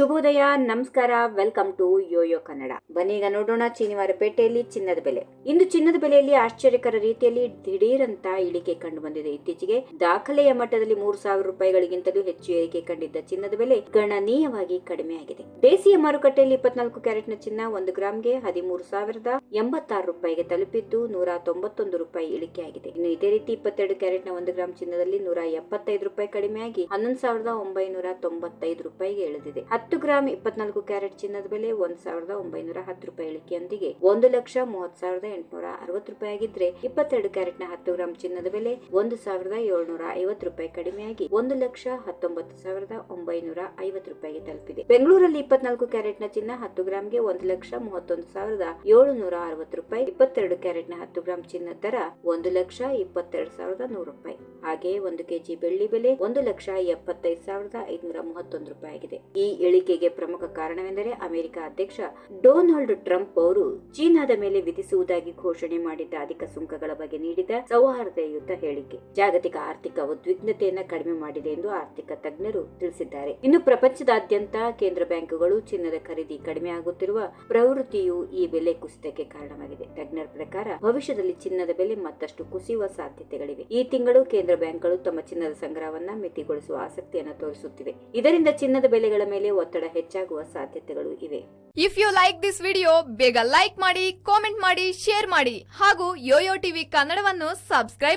ಶುಭೋದಯ, ನಮಸ್ಕಾರ welcome to YoYo Kannada ಬನ್ನಿ ಈಗ ನೋಡೋಣ ಪೇಟೆಯಲ್ಲಿ ಚಿನ್ನದ ಬೆಲೆ. ಇಂದು ಚಿನ್ನದ ಬೆಲೆಯಲ್ಲಿ ಆಶ್ಚರ್ಯಕರ ರೀತಿಯಲ್ಲಿ ದಿಢೀರಂತ ಇಳಿಕೆ ಕಂಡು ಬಂದಿದೆ. ಇತ್ತೀಚೆಗೆ ದಾಖಲೆಯ ಮಟ್ಟದಲ್ಲಿ ಮೂರು ಸಾವಿರ ರೂಪಾಯಿಗಳಿಗಿಂತಲೂ ಹೆಚ್ಚು ಏರಿಕೆ ಕಂಡಿದ್ದ ಚಿನ್ನದ ಬೆಲೆ ಗಣನೀಯವಾಗಿ ಕಡಿಮೆಯಾಗಿದೆ. ದೇಸಿಯ ಮಾರುಕಟ್ಟೆಯಲ್ಲಿ ಇಪ್ಪತ್ನಾಲ್ಕು ಕ್ಯಾರೆಟ್ನ ಚಿನ್ನ ಒಂದು ಗ್ರಾಂಗೆ ಹದಿಮೂರು ಸಾವಿರದ ಎಂಬತ್ತಾರು ರೂಪಾಯಿಗೆ ತಲುಪಿದ್ದು ನೂರ ತೊಂಬತ್ತೊಂದು ರೂಪಾಯಿ ಇಳಿಕೆಯಾಗಿದೆ. ಇನ್ನು ಇದೇ ರೀತಿ ಇಪ್ಪತ್ತೆರಡು ಕ್ಯಾರೆಟ್ನ ಒಂದು ಗ್ರಾಂ ಚಿನ್ನದಲ್ಲಿ ನೂರ ಎಪ್ಪತ್ತೈದು ರೂಪಾಯಿ ಕಡಿಮೆಯಾಗಿ ಹನ್ನೊಂದು ಸಾವಿರದ ಒಂಬೈನೂರ ತೊಂಬತ್ತೈದು ರೂಪಾಯಿಗೆ ಇಳಿದಿದೆ. ಹತ್ತು ಗ್ರಾಂ ಇಪ್ಪತ್ನಾಲ್ಕು ಕ್ಯಾರೆಟ್ ಚಿನ್ನದ ಬೆಲೆ ಒಂದ್ ಸಾವಿರದ ಒಂಬೈನೂರ ಹತ್ತು ರೂಪಾಯಿ ಇಳಿಕೆಯೊಂದಿಗೆ ಒಂದು ಲಕ್ಷ ಮೂವತ್ ಸಾವಿರದ ಎಂಟುನೂರ ಅರವತ್ತು ರೂಪಾಯಿ ಆಗಿದ್ರೆ ಇಪ್ಪತ್ತೆರಡು ಕ್ಯಾರೆಟ್ನ ಹತ್ತು ಗ್ರಾಂ ಚಿನ್ನದ ಬೆಲೆ ಒಂದು ಸಾವಿರದ ಏಳ್ನೂರ ಐವತ್ತು ರೂಪಾಯಿ ಕಡಿಮೆಯಾಗಿ ಒಂದು ಲಕ್ಷ ಹತ್ತೊಂಬತ್ತು ಸಾವಿರದ ಒಂಬೈನೂರ ಐವತ್ತು ರೂಪಾಯಿಗೆ ತಲುಪಿದೆ. ಬೆಂಗಳೂರಲ್ಲಿ ಇಪ್ಪತ್ನಾಲ್ಕು ಕ್ಯಾರೆಟ್ನ ಚಿನ್ನ ಹತ್ತು ಗ್ರಾಂಗೆ ಒಂದು ಲಕ್ಷ ಮೂವತ್ತೊಂದು ಸಾವಿರದ ಏಳುನೂರ ಅರವತ್ತು ರೂಪಾಯಿ, ಇಪ್ಪತ್ತೆರಡು ಕ್ಯಾರೆಟ್ನ ಹತ್ತು ಗ್ರಾಂ ಚಿನ್ನದ ದರ ಒಂದು ಲಕ್ಷ ಇಪ್ಪತ್ತೆರಡು ಸಾವಿರದ ನೂರು ರೂಪಾಯಿ. ಹಾಗೆ ಒಂದು ಕೆಜಿ ಬೆಳ್ಳಿ ಬೆಲೆ ಒಂದು ಲಕ್ಷ ಎಪ್ಪತ್ತೈದು ಸಾವಿರದ ಐದುನೂರ ಮೂವತ್ತೊಂದು ರೂಪಾಯಿ ಆಗಿದೆ. ಈ ಇಳಿಕೆಗೆ ಪ್ರಮುಖ ಕಾರಣವೆಂದರೆ ಅಮೆರಿಕ ಅಧ್ಯಕ್ಷ ಡೊನಾಲ್ಡ್ ಟ್ರಂಪ್ ಅವರು ಚೀನಾದ ಮೇಲೆ ವಿಧಿಸುವುದಾಗಿ ಘೋಷಣೆ ಮಾಡಿದ್ದ ಅಧಿಕ ಸುಂಕಗಳ ಬಗ್ಗೆ ನೀಡಿದ ಸೌಹಾರ್ದಯುತ ಹೇಳಿಕೆ. ಜಾಗತಿಕ ಆರ್ಥಿಕ ಉದ್ವಿಗ್ನತೆಯನ್ನ ಕಡಿಮೆ ಮಾಡಿದೆ ಎಂದು ಆರ್ಥಿಕ ತಜ್ಞರು ತಿಳಿಸಿದ್ದಾರೆ. ಇನ್ನು ಪ್ರಪಂಚದಾದ್ಯಂತ ಕೇಂದ್ರ ಬ್ಯಾಂಕುಗಳು ಚಿನ್ನದ ಖರೀದಿ ಕಡಿಮೆ ಆಗುತ್ತಿರುವ ಪ್ರವೃತ್ತಿಯು ಈ ಬೆಲೆ ಕುಸಿತಕ್ಕೆ ಕಾರಣವಾಗಿದೆ. ತಜ್ಞರ ಪ್ರಕಾರ ಭವಿಷ್ಯದಲ್ಲಿ ಚಿನ್ನದ ಬೆಲೆ ಮತ್ತಷ್ಟು ಕುಸಿಯುವ ಸಾಧ್ಯತೆಗಳಿವೆ. ಈ ತಿಂಗಳು ಕೇಂದ್ರ ಬ್ಯಾಂಕ್ಗಳು ತಮ್ಮ ಚಿನ್ನದ ಸಂಗ್ರಹವನ್ನ ಮಿತಿಗೊಳಿಸುವ ಆಸಕ್ತಿಯನ್ನು ತೋರಿಸುತ್ತಿವೆ. ಇದರಿಂದ ಚಿನ್ನದ ಬೆಲೆಗಳ ಮೇಲೆ ಒತ್ತಡ ಹೆಚ್ಚಾಗುವ ಸಾಧ್ಯತೆಗಳು ಇವೆ. If you like this video ಬೇಗ ಲೈಕ್ ಮಾಡಿ ಕಾಮೆಂಟ್ ಮಾಡಿ ಶೇರ್ ಮಾಡಿ ಹಾಗೂ ಯೋಯೋ ಟಿವಿ ಕನ್ನಡವನ್ನು ಸಬ್ಸ್ಕ್ರೈಬ್